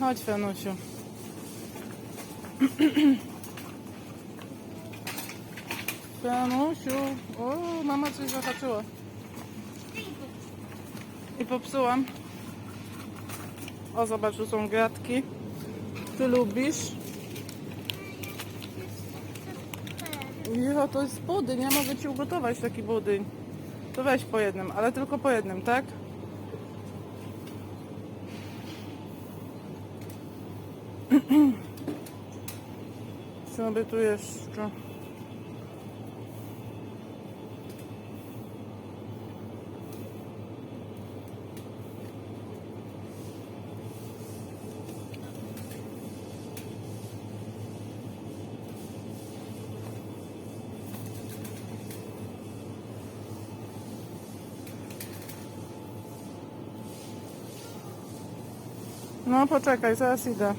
Chodź, Fenusiu. Fenusiu. O, mama coś zahaczyła. I popsułam. O, zobacz, tu są gratki. Ty lubisz? Jo, to jest budyń. Ja mogę ci ugotować taki budyń. To weź po jednym, ale tylko po jednym, tak? Sobie tu jeszcze. No poczekaj, zaraz idę.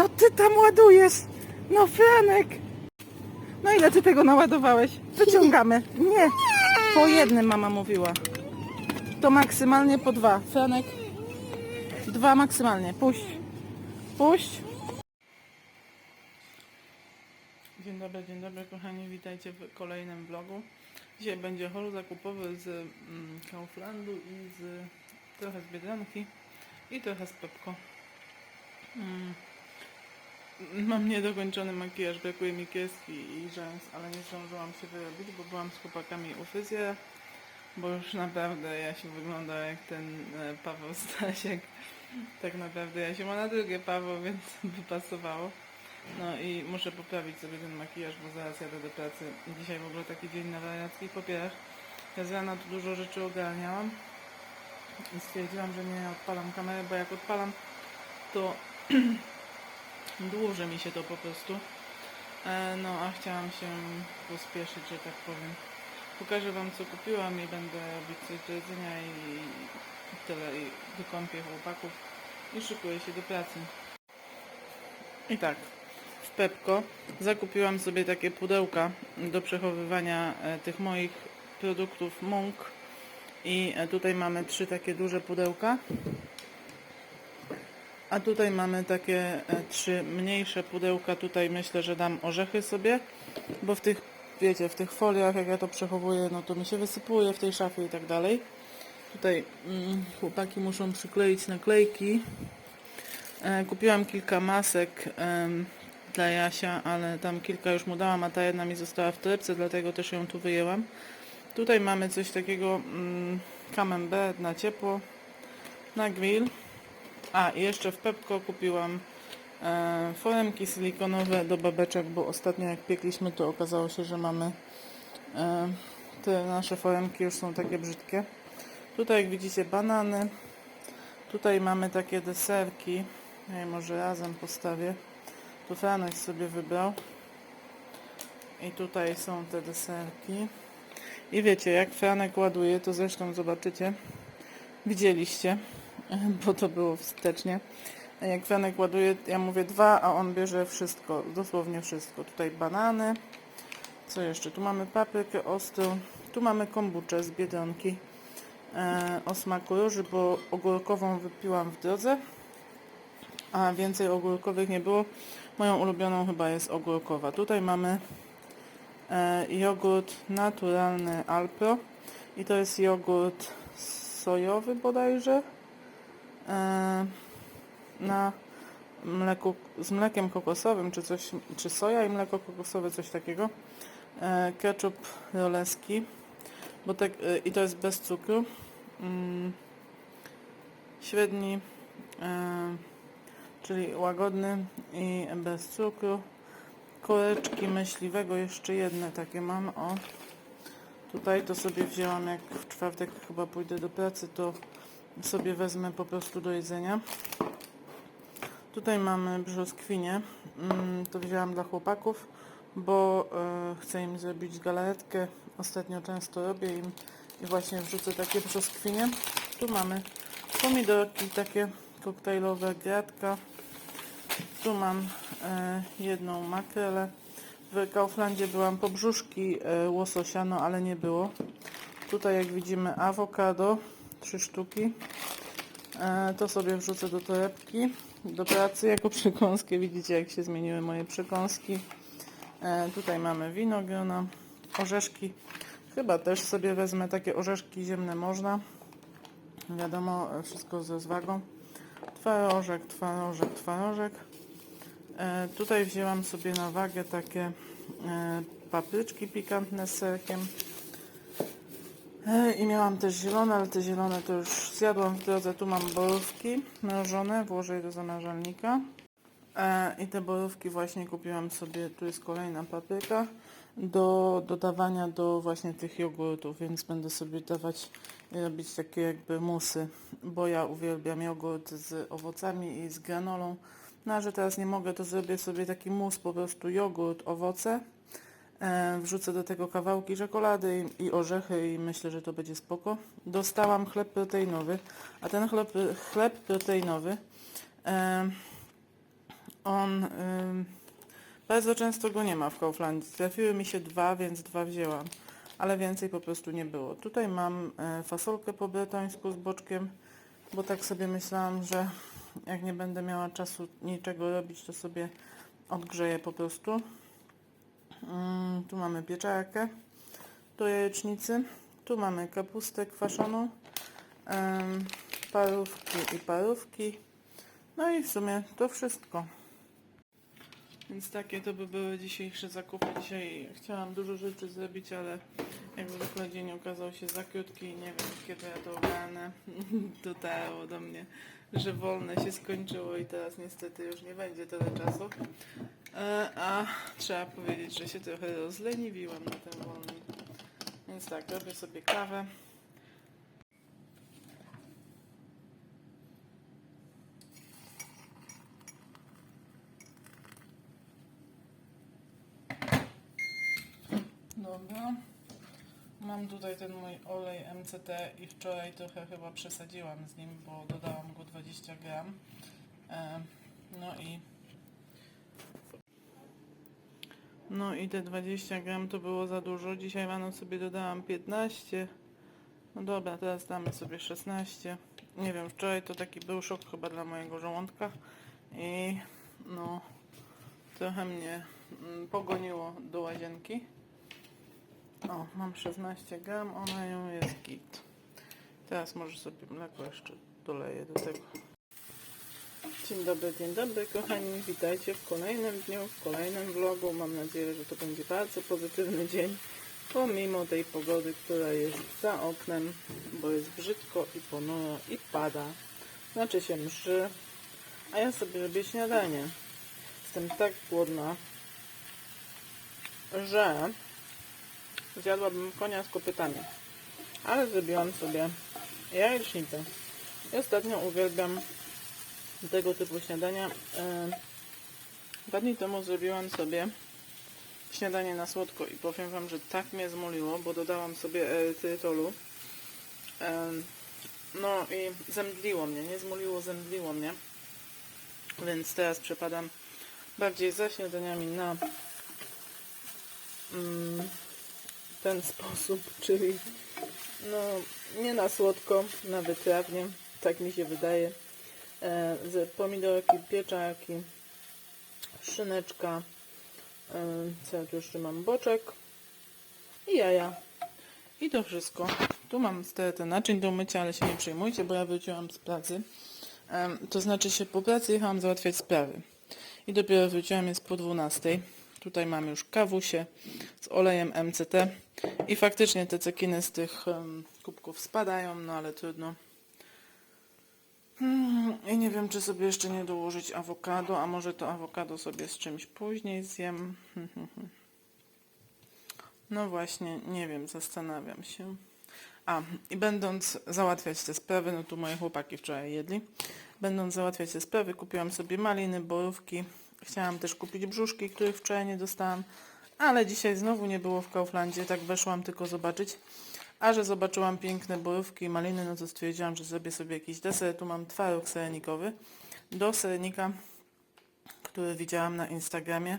Co ty tam ładujesz? No Franek! No ile ty tego naładowałeś? Wyciągamy. Nie. Po jednym mama mówiła. To maksymalnie po dwa. Franek. Dwa maksymalnie. Puść. Puść. Dzień dobry, dzień dobry kochani, witajcie w kolejnym vlogu. Dzisiaj będzie haul zakupowy z mm, Kauflandu i z trochę z Biedronki i trochę z Pepko. Mm. Mam niedokończony makijaż, brakuje mi kieski i rzęs, ale nie zdążyłam się wyrobić, bo byłam z chłopakami u fryzjera, bo już naprawdę ja się wygląda jak ten e, Paweł Stasiek. Tak naprawdę ja się ma na drugie Paweł, więc by pasowało. No i muszę poprawić sobie ten makijaż, bo zaraz jadę do pracy. Dzisiaj w ogóle taki dzień na wariackich popierach. Ja z rana tu dużo rzeczy ogarniałam i stwierdziłam, że nie odpalam kamery, bo jak odpalam, to dłuży mi się to po prostu. E, No a chciałam się pospieszyć, że tak powiem. Pokażę Wam co kupiłam i będę robić coś do jedzenia i tyle. I wykąpię chłopaków i szykuję się do pracy. I tak, w Pepko zakupiłam sobie takie pudełka do przechowywania e, tych moich produktów Munk. I e, tutaj mamy trzy takie duże pudełka. A tutaj mamy takie e, trzy mniejsze pudełka. Tutaj myślę, że dam orzechy sobie, bo w tych, wiecie, w tych foliach, jak ja to przechowuję, no to mi się wysypuje w tej szafie i tak dalej. Tutaj mm, chłopaki muszą przykleić naklejki. E, kupiłam kilka masek em, dla Jasia, ale tam kilka już mu dałam, a ta jedna mi została w torebce, dlatego też ją tu wyjęłam. Tutaj mamy coś takiego mm, na ciepło, na grill. A, i jeszcze w Pepko kupiłam e, foremki silikonowe do babeczek, bo ostatnio jak piekliśmy, to okazało się, że mamy e, te nasze foremki już są takie brzydkie. Tutaj jak widzicie banany. Tutaj mamy takie deserki. Ja może razem postawię. Tu Franek sobie wybrał. I tutaj są te deserki. I wiecie, jak Franek ładuje, to zresztą zobaczycie. Widzieliście, bo to było wstecznie. Jak Franek ładuje, ja mówię dwa, a on bierze wszystko, dosłownie wszystko. Tutaj banany. Co jeszcze? Tu mamy paprykę ostrą. Tu mamy kombuczę z Biedronki e, o smaku róży, bo ogórkową wypiłam w drodze, a więcej ogórkowych nie było. Moją ulubioną chyba jest ogórkowa. Tutaj mamy e, jogurt naturalny Alpro i to jest jogurt sojowy bodajże na mleku, z mlekiem kokosowym, czy coś, czy soja i mleko kokosowe, coś takiego. E, ketchup roleski, bo tak, e, i to jest bez cukru. Mm, średni, e, czyli łagodny i bez cukru. koreczki myśliwego, jeszcze jedne takie mam, o. Tutaj to sobie wzięłam, jak w czwartek chyba pójdę do pracy, to sobie wezmę po prostu do jedzenia. Tutaj mamy brzoskwinie, mm, to wzięłam dla chłopaków, bo e, chcę im zrobić galaretkę. Ostatnio często robię im i właśnie wrzucę takie brzoskwinie. Tu mamy pomidorki takie koktajlowe, gratka. Tu mam e, jedną makrelę. W Kauflandzie byłam po brzuszki e, łososia, no ale nie było. Tutaj jak widzimy awokado, trzy sztuki. E, to sobie wrzucę do torebki, do pracy jako przekąskę. Widzicie jak się zmieniły moje przekąski. E, tutaj mamy winogrona, orzeszki. Chyba też sobie wezmę takie orzeszki ziemne można. Wiadomo, wszystko z rozwagą. Twarożek, twarożek, twarożek. E, tutaj wzięłam sobie na wagę takie papryczki pikantne z serkiem. E, I miałam też zielone, ale te zielone to już zjadłam w drodze. Tu mam borówki mrożone, włożę je do zamrażalnika. E, I te borówki właśnie kupiłam sobie, tu jest kolejna papryka, do dodawania do właśnie tych jogurtów, więc będę sobie dawać i robić takie jakby musy, bo ja uwielbiam jogurt z owocami i z granolą. No a że teraz nie mogę, to zrobię sobie taki mus, po prostu jogurt, owoce. E, wrzucę do tego kawałki czekolady i, orzechy i myślę, że to będzie spoko. Dostałam chleb proteinowy, a ten chleb, chleb proteinowy e, on ym, bardzo często go nie ma w Kauflandzie. Trafiły mi się dwa, więc dwa wzięłam, ale więcej po prostu nie było. Tutaj mam e, fasolkę po bretońsku z boczkiem, bo tak sobie myślałam, że jak nie będę miała czasu niczego robić, to sobie odgrzeję po prostu. Mm, tu mamy pieczarkę do jajecznicy. Tu mamy kapustę kwaszoną, parówki i parówki. No i w sumie to wszystko. Więc takie to by były dzisiejsze zakupy. Dzisiaj chciałam dużo rzeczy zrobić, ale jak zwykle dzień okazał się za krótki i nie wiem kiedy ja to ogarnę. Dotarło do mnie, że wolne się skończyło i teraz niestety już nie będzie tyle czasu. E, A trzeba powiedzieć, że się trochę rozleniwiłam na tym wolnym. Więc tak, robię sobie kawę. Dobra. Mam tutaj ten mój olej MCT i wczoraj trochę chyba przesadziłam z nim, bo dodałam go 20 gram. E, No i no i te 20 gram to było za dużo. Dzisiaj rano sobie dodałam 15. No dobra, teraz damy sobie 16. Nie wiem, wczoraj to taki był szok chyba dla mojego żołądka i no trochę mnie mm, pogoniło do łazienki. O, mam 16 gram, ona ją jest git. Teraz może sobie mleko jeszcze doleję do tego. Dzień dobry, dzień dobry kochani, witajcie w kolejnym dniu, w kolejnym vlogu. Mam nadzieję, że to będzie bardzo pozytywny dzień, pomimo tej pogody, która jest za oknem, bo jest brzydko i ponuro i pada. Znaczy się mszy, a ja sobie robię śniadanie. Jestem tak głodna, że zjadłabym konia z kopytami. Ale zrobiłam sobie jajecznicę. I ostatnio uwielbiam tego typu śniadania. E, Dwa dni temu zrobiłam sobie śniadanie na słodko i powiem Wam, że tak mnie zmoliło, bo dodałam sobie erytrytolu. E, No i zemdliło mnie, nie zmoliło, zemdliło mnie. Więc teraz przepadam bardziej za śniadaniami na mm, ten sposób, czyli no nie na słodko, na wytrawnie, tak mi się wydaje. E, pomidorki, pieczarki, szyneczka, e, co ja tu jeszcze mam, boczek i jaja. I to wszystko. Tu mam stertę naczyń do mycia, ale się nie przejmujcie, bo ja wróciłam z pracy. To znaczy się po pracy jechałam załatwiać sprawy. I dopiero wróciłam jest po 12. Tutaj mam już kawusie z olejem MCT. I faktycznie te cekiny z tych kubków spadają, no ale trudno. Mm, I nie wiem, czy sobie jeszcze nie dołożyć awokado, a może to awokado sobie z czymś później zjem. No właśnie, nie wiem, zastanawiam się. A, i będąc załatwiać te sprawy, no tu moje chłopaki wczoraj jedli, będąc załatwiać te sprawy, kupiłam sobie maliny, borówki. Chciałam też kupić brzuszki, których wczoraj nie dostałam, ale dzisiaj znowu nie było w Kauflandzie, tak weszłam tylko zobaczyć. A że zobaczyłam piękne borówki i maliny, no to stwierdziłam, że zrobię sobie jakiś deser. Tu mam twaróg serenikowy. Do serenika, który widziałam na Instagramie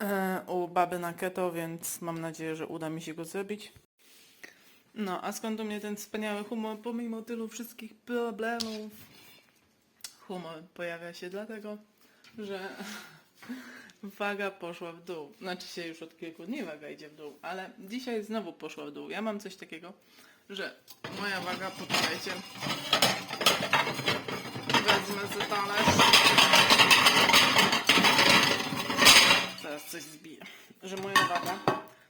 e, u baby na keto, więc mam nadzieję, że uda mi się go zrobić. No, a skąd u mnie ten wspaniały humor, pomimo tylu wszystkich problemów? Humor pojawia się dlatego, że waga poszła w dół. Znaczy się już od kilku dni waga idzie w dół, ale dzisiaj znowu poszła w dół. Ja mam coś takiego, że moja waga, poczekajcie, wezmę za talerz. Teraz coś zbiję. Że moja waga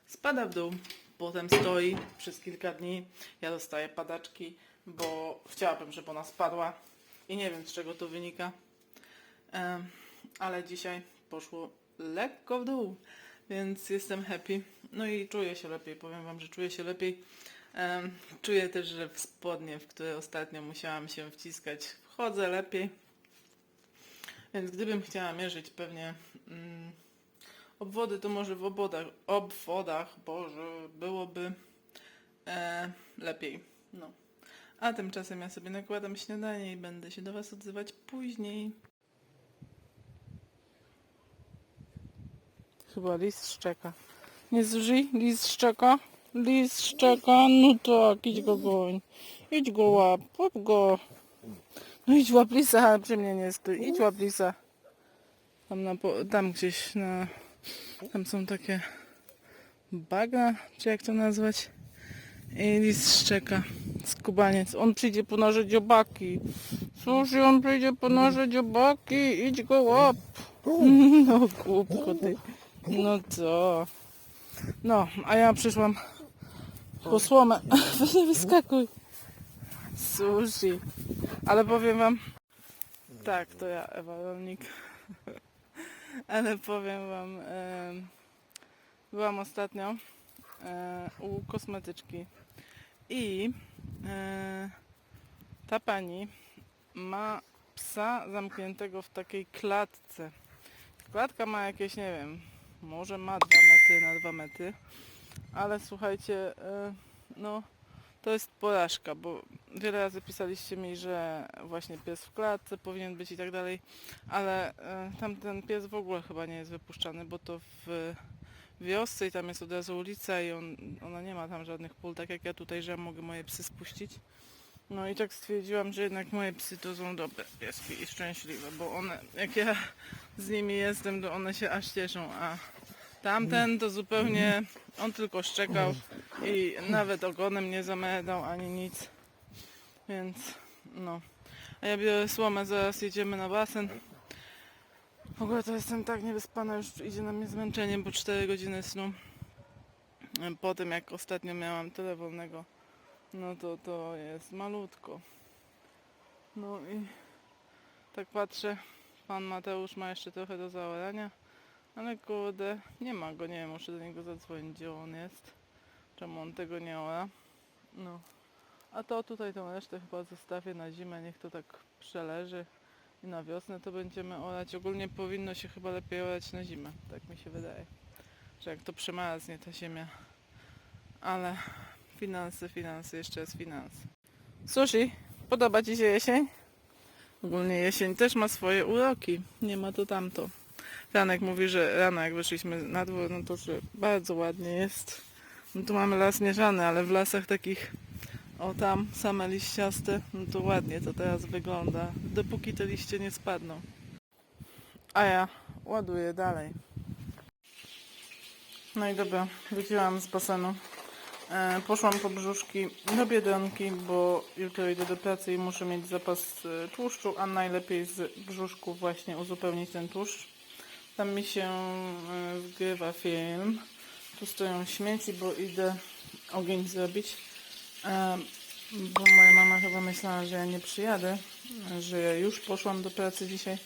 spada w dół, potem stoi przez kilka dni. Ja dostaję padaczki, bo chciałabym, żeby ona spadła i nie wiem z czego to wynika. Ale dzisiaj poszło lekko w dół, więc jestem happy. No i czuję się lepiej, powiem Wam, że czuję się lepiej. Em, czuję też, że w spodnie, w które ostatnio musiałam się wciskać, wchodzę lepiej. Więc gdybym chciała mierzyć pewnie mm, obwody, to może w obwodach, obwodach, Boże, byłoby e, lepiej. No. A tymczasem ja sobie nakładam śniadanie i będę się do Was odzywać później. Chyba lis szczeka. Nie zrzyj, lis szczeka. Lis szczeka, no tak, idź go goń. Idź go łap, łap go. No idź łap lisa, ale przy mnie nie stój. Idź łap lisa. Tam, na, tam gdzieś na... Tam są takie baga, czy jak to nazwać. I lis szczeka. Skubaniec. On przyjdzie po nasze dziobaki. Słuchaj, on przyjdzie po nasze dziobaki. Idź go łap. No głupko ty. No co? No, a ja przyszłam po słomę. Nie wyskakuj. Sushi. Ale powiem wam... Tak, to ja, Ewa Rolnik. Ale powiem wam... byłam ostatnio e, u kosmetyczki i e, ta pani ma psa zamkniętego w takiej klatce. Klatka ma jakieś, nie wiem, może ma 2 metry na 2 metry, ale słuchajcie, e, no to jest porażka, bo wiele razy pisaliście mi, że właśnie pies w klatce powinien być i tak dalej, ale e, tamten pies w ogóle chyba nie jest wypuszczany, bo to w wiosce i tam jest od razu ulica i on, ona nie ma tam żadnych pól, tak jak ja tutaj, że ja mogę moje psy spuścić. No i tak stwierdziłam, że jednak moje psy to są dobre pieski i szczęśliwe, bo one, jak ja z nimi jestem, to one się aż cieszą, a tamten to zupełnie, on tylko szczekał i nawet ogonem nie zamedał ani nic, więc no. A ja biorę słomę, zaraz jedziemy na basen. W ogóle to jestem tak niewyspana, już idzie na mnie zmęczenie, bo 4 godziny snu. Po tym jak ostatnio miałam tyle wolnego, no to to jest malutko. No i tak patrzę, pan Mateusz ma jeszcze trochę do zaorania, ale kurde, nie ma go, nie wiem, muszę do niego zadzwonić, gdzie on jest, czemu on tego nie ora. No, a to tutaj tą resztę chyba zostawię na zimę, niech to tak przeleży i na wiosnę to będziemy orać. Ogólnie powinno się chyba lepiej orać na zimę, tak mi się wydaje, że jak to przemarznie ta ziemia, ale finanse, finanse, jeszcze jest finans. Sushi, podoba Ci się jesień? Ogólnie jesień też ma swoje uroki, nie ma to tamto. Ranek mówi, że rano jak wyszliśmy na dwór, no to że bardzo ładnie jest. No tu mamy las mierzany, ale w lasach takich, o tam, same liściaste, no to ładnie to teraz wygląda, dopóki te liście nie spadną. A ja ładuję dalej. No i dobra, wróciłam z basenu. E, poszłam po brzuszki do Biedronki, bo jutro idę do pracy i muszę mieć zapas e, tłuszczu, a najlepiej z brzuszków właśnie uzupełnić ten tłuszcz. Tam mi się e, wgrywa film. Tu stoją śmieci, bo idę ogień zrobić. Bo moja mama chyba myślała, że ja nie przyjadę, że ja już poszłam do pracy dzisiaj.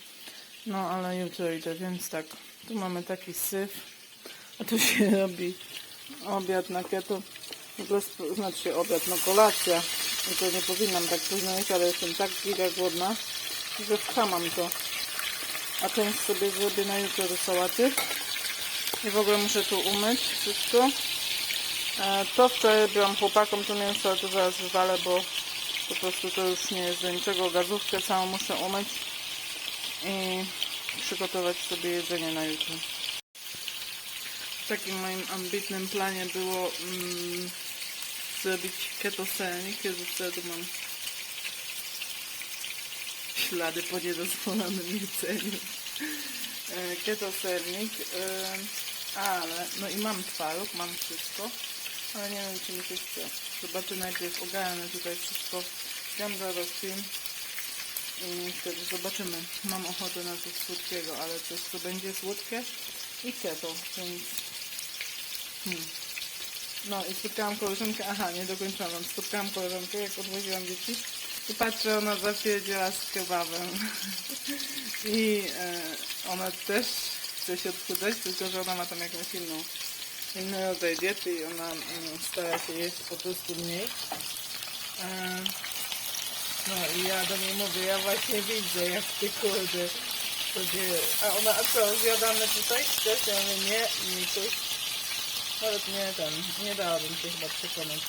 No ale jutro idę, więc tak. Tu mamy taki syf. A tu się robi obiad na keto. W ogóle znaczy obiad, no kolacja. I to nie powinnam tak późno jeść, ale jestem tak giga głodna, że wchamam to. A część sobie zrobię na jutro do sałaty. I w ogóle muszę tu umyć wszystko. E, To wczoraj byłam chłopakom to mięso, ale to zaraz wywalę, bo po prostu to już nie jest do niczego. Gazówkę całą muszę umyć i przygotować sobie jedzenie na jutro. W takim moim ambitnym planie było mm, zrobić keto co ja tu mam ślady po niedozwolonym jedzeniu. E, Keto sernik, e, ale no i mam twaróg, mam wszystko, ale nie wiem czy mi się chce. Zobaczę najpierw ogarnę tutaj wszystko, zaraz film i wtedy zobaczymy. Mam ochotę na coś słodkiego, ale coś co będzie słodkie i keto, więc hmm. No i spotkałam koleżankę, aha, nie dokończyłam, spotkałam koleżankę, jak odwoziłam dzieci i patrzę, ona zapierdziela z kebabem. I e, ona też chce się odchudzać, tylko że ona ma tam jakąś inną, inny rodzaj diety i ona mm, stara się jeść po prostu mniej. E, no i ja do niej mówię, ja właśnie widzę, jak ty kurde. A ona, a co, zjadamy tutaj? Też ja mówię, nie, nie coś. Nawet nie ten, nie dałabym się chyba przekonać.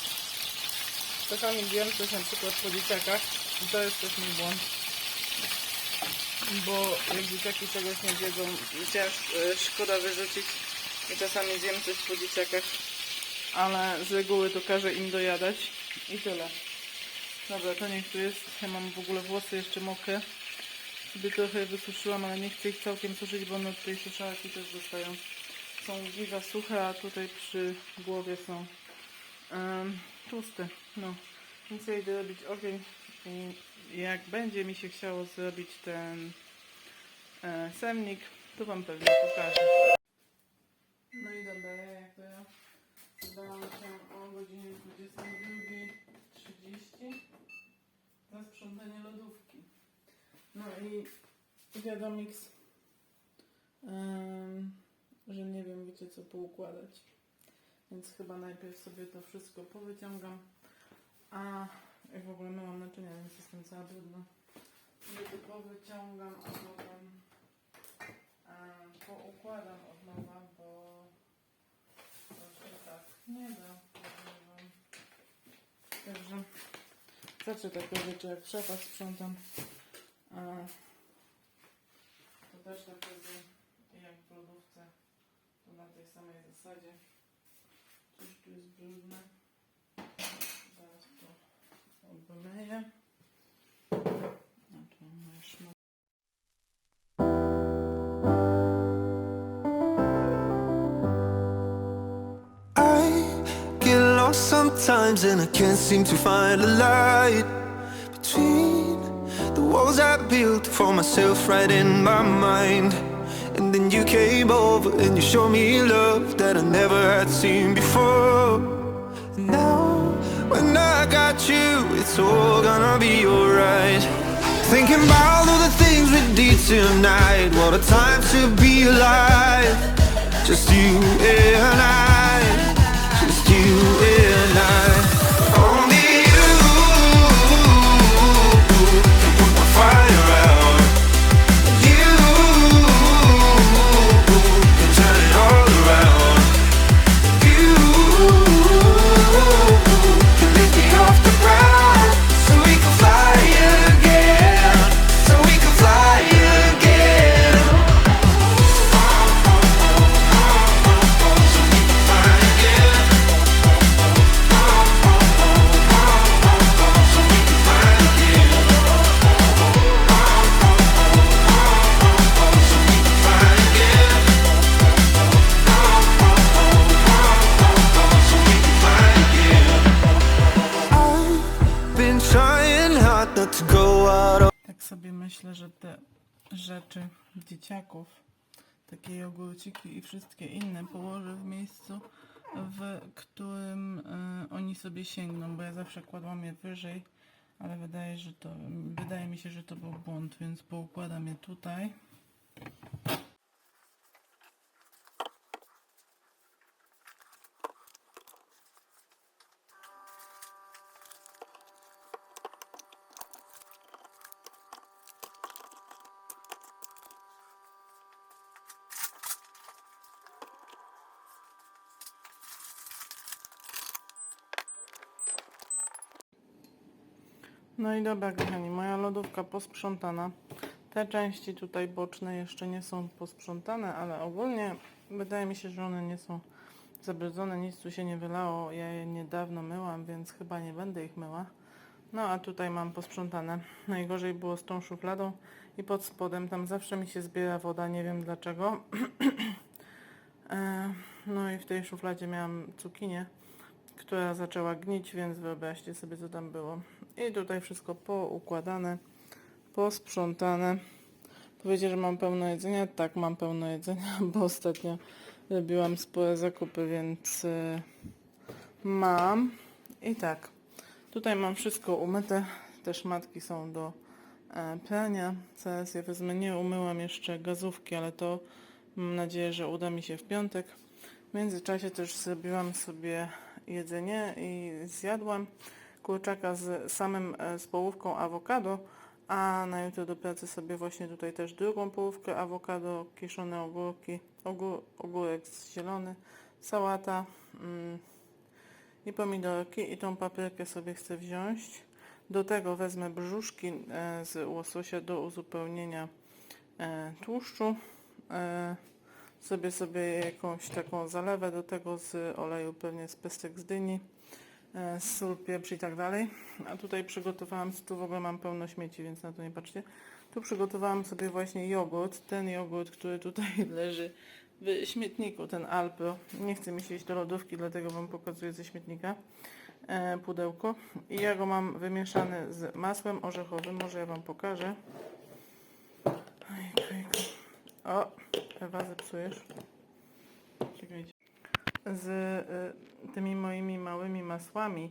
Czasami wiem coś na przykład po dzieciakach i to jest też mój błąd. Bo jak dzieciaki czegoś nie wiedzą, chociaż e, szkoda wyrzucić i czasami zjem coś po dzieciakach, ale z reguły to każę im dojadać i tyle. Dobra, to niech tu jest. Ja mam w ogóle włosy jeszcze mokre. Sobie trochę wysuszyłam, ale nie chcę ich całkiem suszyć, bo one od tej też zostają. Są giga suche, a tutaj przy głowie są um, tłuste. No, więc ja idę robić ogień i jak będzie mi się chciało zrobić ten e, semnik, to Wam pewnie pokażę. No i dobra, ja jak to ja zdałam się o godzinie 22.30 na sprzątanie lodówki. No i wiadomiks, em, że nie wiem, wiecie co poukładać. Więc chyba najpierw sobie to wszystko powyciągam. A jak w ogóle myłam naczynia, więc jestem cała brudna. Sobie to powyciągam, a potem em, poukładam od nowa, bo to się tak nie da. Także zawsze takie rzeczy jak w sprzątam. A to też tak robię samej zasadzie. Coś tu jest brudne. Zaraz to obmyję. Sometimes and I can't seem to find a light between the walls I built for myself right in my mind. And then you came over and you showed me love that I never had seen before. And now, when I got you, it's all gonna be alright. Thinking about all the things we did tonight. What a time to be alive. Just you and I. Just you and I. sięgną, bo ja zawsze kładłam je wyżej, ale wydaje, że to, wydaje mi się, że to był błąd, więc poukładam je tutaj. Dobra, kochani, moja lodówka posprzątana. Te części tutaj boczne jeszcze nie są posprzątane, ale ogólnie wydaje mi się, że one nie są zabrudzone, nic tu się nie wylało. Ja je niedawno myłam, więc chyba nie będę ich myła. No a tutaj mam posprzątane. Najgorzej było z tą szufladą i pod spodem, tam zawsze mi się zbiera woda, nie wiem dlaczego. E, No i w tej szufladzie miałam cukinię, która zaczęła gnić, więc wyobraźcie sobie co tam było. I tutaj wszystko poukładane, posprzątane. Powiecie, że mam pełno jedzenia? Tak, mam pełno jedzenia, bo ostatnio robiłam spore zakupy, więc y, mam. I tak, tutaj mam wszystko umyte. Te szmatki są do e, prania. Zaraz je wezmę. Nie umyłam jeszcze gazówki, ale to mam nadzieję, że uda mi się w piątek. W międzyczasie też zrobiłam sobie jedzenie i zjadłam kurczaka z samym, e, z połówką awokado, a na jutro do pracy sobie właśnie tutaj też drugą połówkę awokado, kiszone ogórki, ogór, ogórek zielony, sałata mm, i pomidorki i tą paprykę sobie chcę wziąć. Do tego wezmę brzuszki e, z łososia do uzupełnienia e, tłuszczu. E, sobie jakąś taką zalewę do tego z oleju pewnie z pestek z dyni, e, sól, pieprz i tak dalej. A tutaj przygotowałam, tu w ogóle mam pełno śmieci, więc na to nie patrzcie. Tu przygotowałam sobie właśnie jogurt, ten jogurt, który tutaj leży w śmietniku, ten Alpro. Nie chce mi się iść do lodówki, dlatego Wam pokazuję ze śmietnika e, pudełko. I ja go mam wymieszany z masłem orzechowym, może ja Wam pokażę. Ojejku, ojejku. O, Ewa, zepsujesz. Czekajcie. Z y, tymi moimi małymi masłami,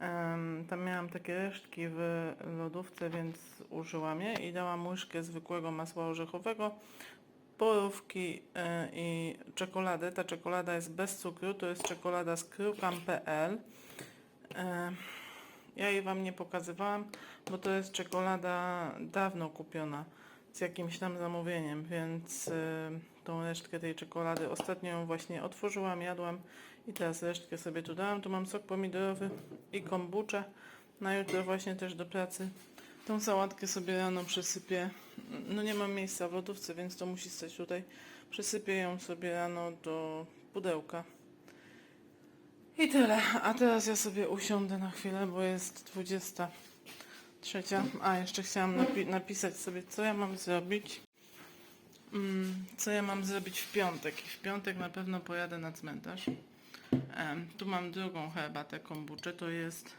em, tam miałam takie resztki w lodówce, więc użyłam je i dałam łyżkę zwykłego masła orzechowego, borówki y, i czekoladę. Ta czekolada jest bez cukru, to jest czekolada z krukam.pl. E, Ja jej Wam nie pokazywałam, bo to jest czekolada dawno kupiona z jakimś tam zamówieniem, więc y, tą resztkę tej czekolady ostatnio ją właśnie otworzyłam, jadłam i teraz resztkę sobie tu dałam. Tu mam sok pomidorowy i kombuczę. Na jutro właśnie też do pracy. Tą sałatkę sobie rano przesypię. No nie mam miejsca w lodówce, więc to musi stać tutaj. Przesypię ją sobie rano do pudełka. I tyle. A teraz ja sobie usiądę na chwilę, bo jest 20. Trzecia. A, jeszcze chciałam napi- napisać sobie, co ja mam zrobić. Mm, co ja mam zrobić w piątek. W piątek na pewno pojadę na cmentarz. Tu mam drugą herbatę kombuczę. To jest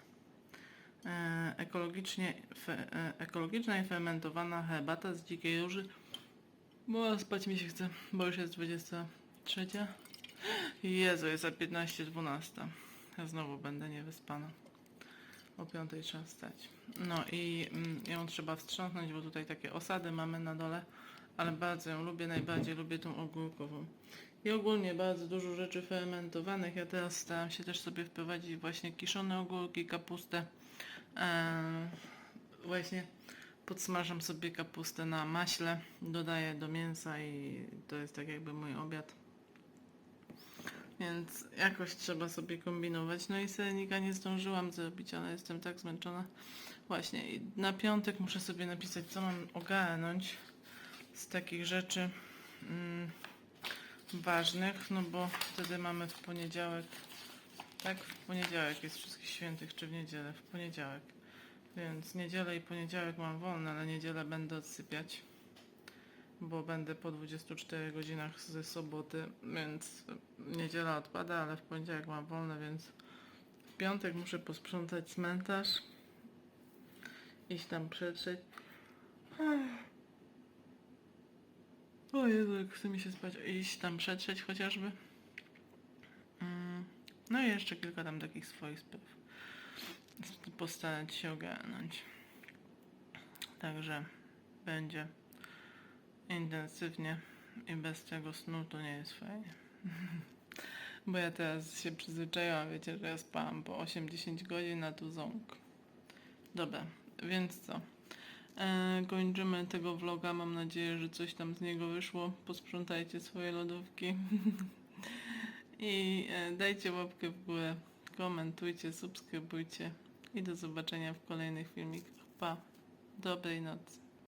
e, ekologicznie, e, ekologiczna i fermentowana herbata z dzikiej róży. Bo spać mi się chce, bo już jest 23. Jezu, jest za 15.12. Ja znowu będę niewyspana. O 5 trzeba wstać. No i mm, ją trzeba wstrząsnąć, bo tutaj takie osady mamy na dole, ale bardzo ją lubię, najbardziej lubię tą ogórkową. I ogólnie bardzo dużo rzeczy fermentowanych. Ja teraz staram się też sobie wprowadzić właśnie kiszone ogórki, kapustę. Eee, właśnie podsmażam sobie kapustę na maśle, dodaję do mięsa i to jest tak jakby mój obiad. Więc jakoś trzeba sobie kombinować. No i sernika nie zdążyłam zrobić, ale jestem tak zmęczona. Właśnie i na piątek muszę sobie napisać, co mam ogarnąć z takich rzeczy mm, ważnych, no bo wtedy mamy w poniedziałek, tak? W poniedziałek jest wszystkich świętych, czy w niedzielę? W poniedziałek. Więc niedzielę i poniedziałek mam wolne, ale niedzielę będę odsypiać bo będę po 24 godzinach ze soboty, więc niedziela odpada, ale w poniedziałek mam wolne, więc w piątek muszę posprzątać cmentarz, iść tam przetrzeć. O Jezu, jak chce mi się spać, iść tam przetrzeć chociażby. Mm, No i jeszcze kilka tam takich swoich spraw. postarać się ogarnąć. Także będzie intensywnie i bez tego snu to nie jest fajnie. Bo ja teraz się przyzwyczaiłam, wiecie, że ja spałam po 8-10 godzin na tu ząg. Dobra, więc co? E, kończymy tego vloga. Mam nadzieję, że coś tam z niego wyszło. Posprzątajcie swoje lodówki. I e, dajcie łapkę w górę, komentujcie, subskrybujcie i do zobaczenia w kolejnych filmikach. Pa! Dobrej nocy.